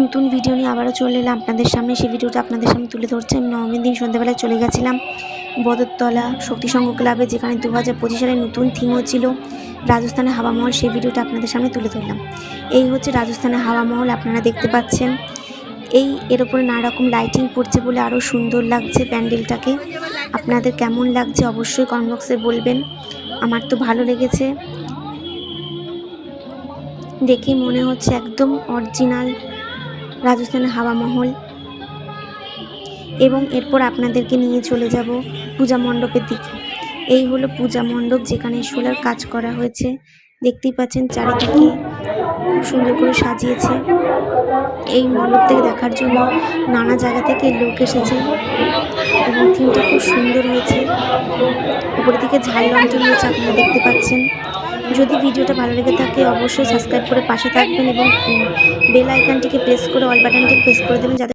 নতুন ভিডিও নিয়ে আবারও চলে এলাম। আপনাদের সামনে সেই ভিডিওটা আপনাদের সামনে তুলে ধরছি। আমি নবমীর দিন সন্ধ্যাবেলায় চলে গেছিলাম বদরতলা শক্তিসংঘ ক্লাবে যেখানে দু হাজার পঁচিশ সালের নতুন ছিল রাজস্থানের হাওয়া মহল। সেই ভিডিওটা আপনাদের সামনে তুলে ধরলাম। এই হচ্ছে রাজস্থানের হাওয়া মহল, আপনারা দেখতে পাচ্ছেন। এই, এর উপরে নানা রকম লাইটিং পড়ছে বলে আরও সুন্দর লাগছে প্যান্ডেলটাকে। আপনাদের কেমন লাগছে অবশ্যই কমেন্ট বক্সে বলবেন। আমার তো ভালো লেগেছে। দেখে মনে হচ্ছে একদম অরিজিনাল রাজস্থানের হাওয়া মহল। এবং এরপর আপনাদেরকে নিয়ে চলে যাব পূজা মণ্ডপের দিকে। এই হলো পূজা মণ্ডপ যেখানে সোলার কাজ করা হয়েছে। দেখতেই পাচ্ছেন চারিদিকে খুব সুন্দর করে সাজিয়েছে। এই মণ্ডপ থেকে দেখার জন্য নানা জায়গা থেকে লোক এসেছে এবং থিমটা খুব সুন্দর হয়েছে। উপরের দিকে ঝাল লন্ঠন রয়েছে আপনারা দেখতে পাচ্ছেন। যদি ভিডিওটা ভালো লেগে থাকে, অবশ্যই সাবস্ক্রাইব করে পাশে থাকবেন এবং বেল আইকনটিকে প্রেস করে অল বাটনটি প্রেস করে দেবেন যাতে